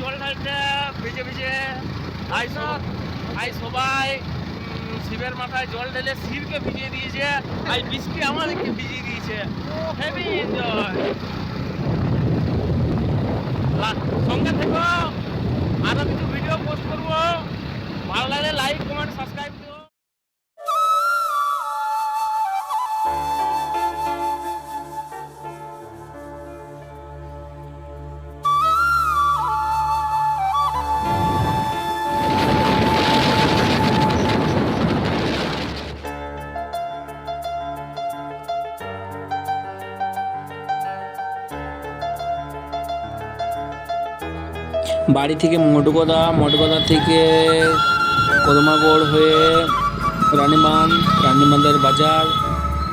জল ঢালতে, ভিজে ভিজে আইস আই সবাই শিবের মাথায় জল ঢেলে শিবকে ভিজিয়ে দিয়েছে আই বৃষ্টি আমাদেরকে ভিজিয়ে দিয়েছে। হেভি এনজয় সঙ্গে থেকো। আরও কিছু ভিডিও পোস্ট করব। ভালো লাগলে লাইক কমেন্ট সাবস্ক্রাইব বাড়ি থেকে মোটকদা মোটকদা থেকে কদমাগড় হয়ে রানীবাঁধ, রানীবাঁধের বাজার।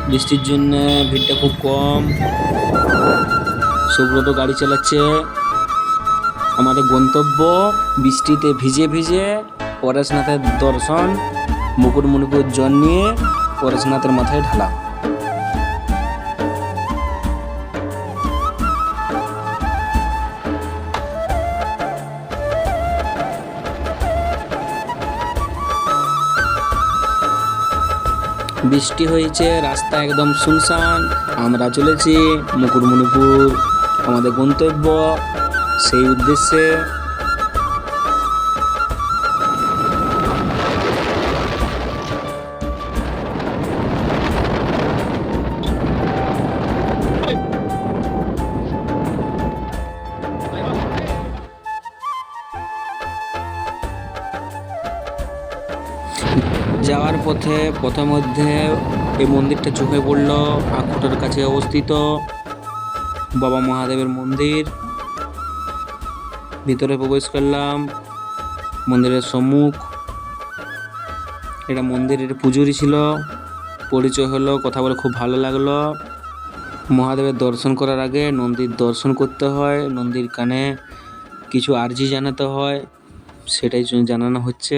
বৃষ্টির জন্য ভিড়টা খুব কম। সুব্রত গাড়ি চালাচ্ছে। আমাদের গন্তব্য, বৃষ্টিতে ভিজে ভিজে পরেশনাথের দর্শন, মুকুটমণিপুর জল নিয়ে পরেশনাথের মাথায় ঢালা। বৃষ্টি হয়েছে রাস্তা একদম শুনশান। আমরা চলেছি মুকুটমণিপুর। আমাদের গন্তব্য সেই উদ্দেশ্যে যাওয়ার পথে পথের মধ্যে এই মন্দিরটা চোখে পড়ল আখুটার কাছে অবস্থিত, বাবা মহাদেবের মন্দির। ভিতরে প্রবেশ করলাম, মন্দিরের সম্মুখ। এটা মন্দিরের পুজোরি ছিল, পরিচয় হলো, কথা বলে খুব ভালো লাগল। মহাদেবের দর্শন করার আগে নন্দীর দর্শন করতে হয়, নন্দীর কানে কিছু আর্জি জানাতে হয়, সেটাই জানানো হচ্ছে।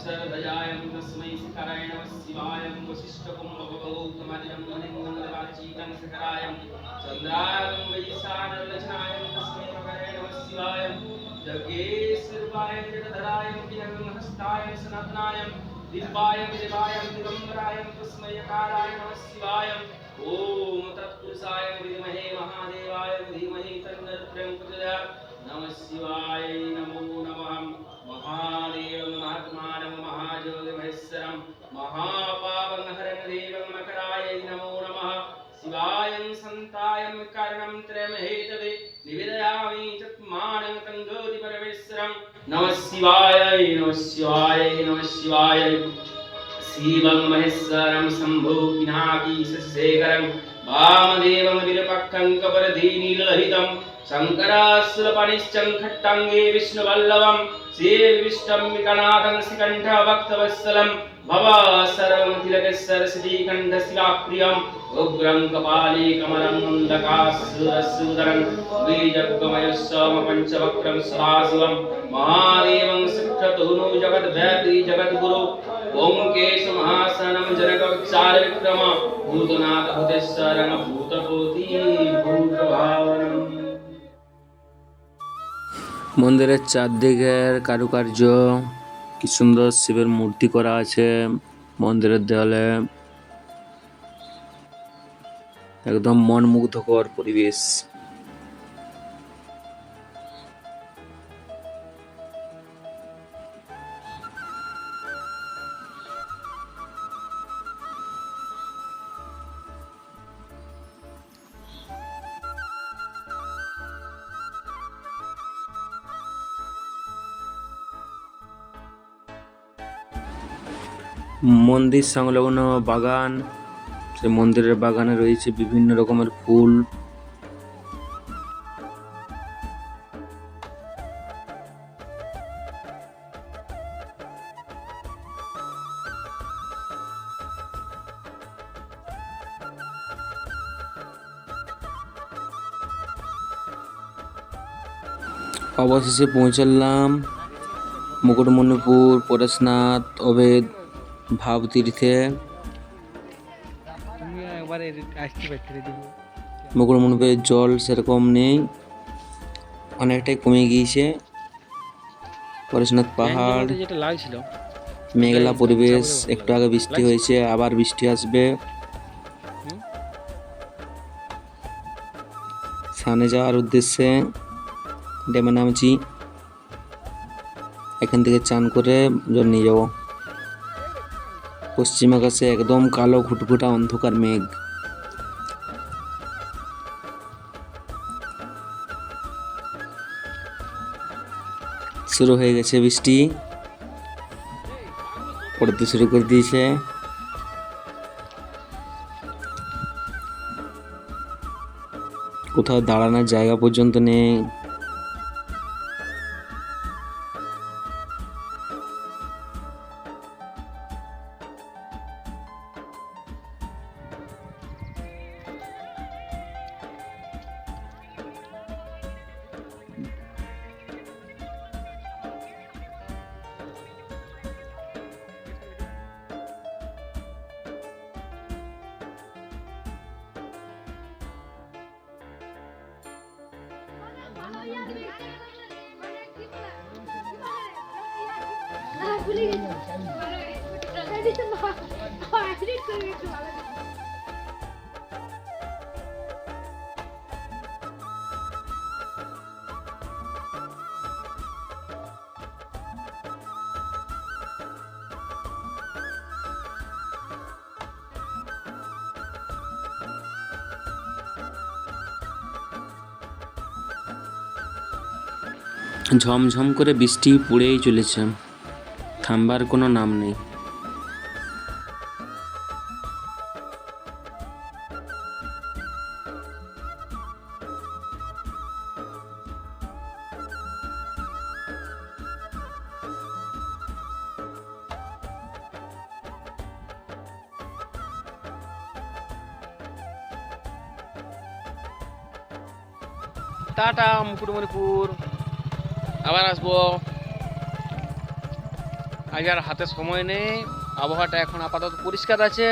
विसर्जयाय तस्मै शिखराय नमः शिवाय वसिष्ठकुम्भगौतमजं मणिमङ्गलवाचीतं शिखराय चन्द्राय वैशानलचनाय तस्मै मकराय नमः जगेश्वराय जगधराय विहंगहस्ताय सनातनाय दिव्याय देवाय दिगम्बराय तस्मै यकाराय नमः शिवाय ॐ तत्पुरुषाय विद्महे महादेवाय धीमहि तन्नः प्रचोदयात् नमः शिवाय नमो नमः महादेव शिवाय नमः शिवाय शिवं महेश्वरं शम्भो पिनाकी शशेखरं वामदेवं विरपक्कं कपरधीनीलहितं शङ्करासुरपणिश्चं खट्टाङ्गे विष्णुवल्लभं श्रीविष्टं विकनाथं श्रीकण्ठभक्तवत्सलं भव सर्वमतिलकेश्वर श्रीकण्ठशिलाप्रियम् उग्रं कपाले कमलं दकासुरसूदरं द्विजगमयस्सम पञ्चवक्त्रं सदाशिवं महादेवं शिक्षतुनु जगद्व्यापी जगद्गुरु ओङ्केश महासनं जनकविचार विक्रम भूतनाथ भूतेश्वरं भूतभूति भूतभावनम् মন্দিরের চারদিকের কারুকার্য কি সুন্দর শিবের মূর্তি করা আছে মন্দিরের দেওয়ালে একদম মনমুগ্ধকর পরিবেশ। মন্দির সংলগ্ন বাগান, সে মন্দিরের বাগানে রয়েছে বিভিন্ন রকমের ফুল। অবশেষে পৌঁছালাম মুকুটমণিপুর, পরেশনাথ অবেদ ভাবতীর্থে মুকুটমণিপুরের জল সেরকম নেই। অনেকটাই কমে গিয়েছে। পরেশনাথ পাহাড় মেঘলা পরিবেশ একটু আগে বৃষ্টি হয়েছে আবার বৃষ্টি আসবে। সামনে যাওয়ার উদ্দেশ্যে ড্যামে নামছি। এখান থেকে চান করে জল নিয়ে যাব। পশ্চিম আকাশে একদম কালো ঘুটঘুটা অন্ধকার মেঘ। শুরু হয়ে গেছে বৃষ্টি। পড়তে শুরু করে দিয়েছে। কোথাও দাঁড়ানোর জায়গা পর্যন্ত নেই। ভুলে গেছি ঝমঝম করে বৃষ্টি পড়েই চলেছে। থামবার কোনো নাম নেই। টাটা মুকুটমণিপুর। আবার আসব। আজ আর হাতে সময় নেই। আবহাওয়াটা এখন আপাতত পরিষ্কার আছে।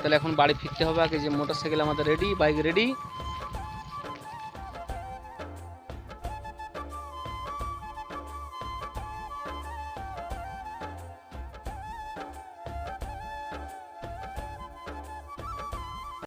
তাহলে এখন বাড়ি ফিরতে হবে আগে যে মোটর সাইকেল আমাদের রেডি বাইক রেডি